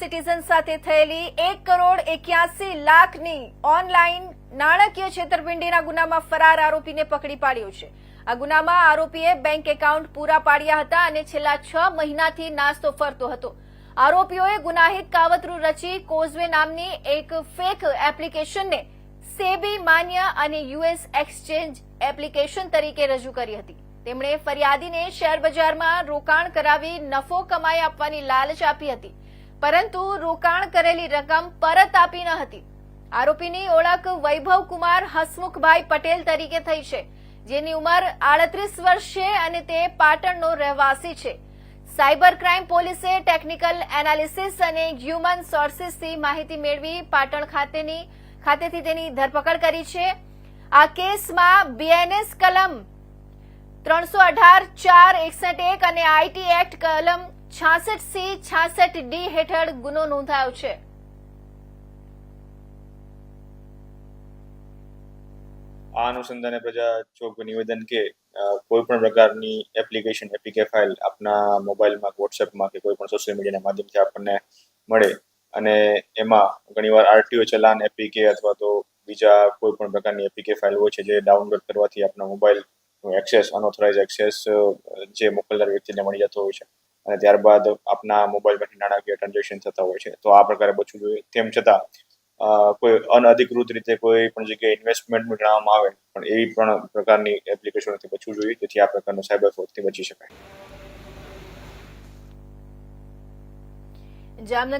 Citizen સાથે થયેલી એક કરોડ એક્યાસી લાખની ઓનલાઈન નાણાકીય છેતરપિંડીના ગુનામાં ફરાર આરોપીને પકડી પાડ્યો છે. આ ગુનામાં આરોપીએ બેંક એકાઉન્ટ પૂરા પાડ્યા હતા અને છેલ્લા છ મહિનાથી નાસ્તો ફરતો હતો. આરોપીઓએ ગુનાહિત કાવતરું રચી કોઝવે નામની એક ફેક એપ્લિકેશનને સેબી માન્ય અને યુએસ એક્સચેન્જ એપ્લિકેશન તરીકે રજૂ કરી હતી. તેમણે ફરિયાદીને શેર બજારમાં રોકાણ કરાવી નફો કમાઈ આપવાની લાલચ આપી હતી. પરંતુ રોકાણ કરેલી રકમ પરત આપી ન હતી. આરોપીની ઓળખ વૈભવ કુમાર હસમુખભાઈ પટેલ તરીકે થઈ છે, જેની ઉંમર આડત્રીસ વર્ષ છે અને તે પાટણનો રહેવાસી છે. સાયબર ક્રાઇમ પોલીસે ટેકનિકલ એનાલિસિસ અને હ્યુમન સોર્સિસથી માહિતી મેળવી પાટણ ખાતેની ખાતેથી તેની ધરપકડ કરી છે. આ કેસમાં બીએનએસ કલમ ત્રણસો અઢાર ચાર એકસઠ એક અને આઈટી એક્ટ કલમ છાસઠ સી છાસઠ ડી હેઠળ ગુનો નોંધાયો છે. આ અનુસંધાને પ્રજા ચોક નિવેદન કે કોઈ પણ પ્રકારની એપ્લિકેશન એપીકે ફાઇલ આપના મોબાઈલમાં વોટ્સએપમાં કે કોઈ પણ સોશિયલ મીડિયાના માધ્યમથી આપણને મળે. અને એમાં ઘણીવાર આરટીઓ ચલાન એપીકે અથવા તો બીજા કોઈ પણ પ્રકારની એપીકે ફાઇલ હોય છે જે ડાઉનલોડ કરવાથી આપણા મોબાઈલ એક્સેસ અનઓથોરાઇઝ એક્સેસ જે મોકલનાર વ્યક્તિને મળી જતો હોય છે. અને ત્યારબાદ આપના મોબાઈલમાંથી નાણાકીય ટ્રાન્ઝેક્શન થતા હોય છે. તો આ પ્રકારે બચવું જોઈએ. તેમ છતાં કોઈ અનઅધિકૃત રીતે કોઈ પણ જગ્યાએ ઇન્વેસ્ટમેન્ટ જણાવવામાં આવે, પણ એવી પણ પ્રકારની એપ્લિકેશનોથી બચવું જોઈએ, જેથી આ પ્રકારનો સાયબર ફ્રોડથી બચી શકાય. જામનગર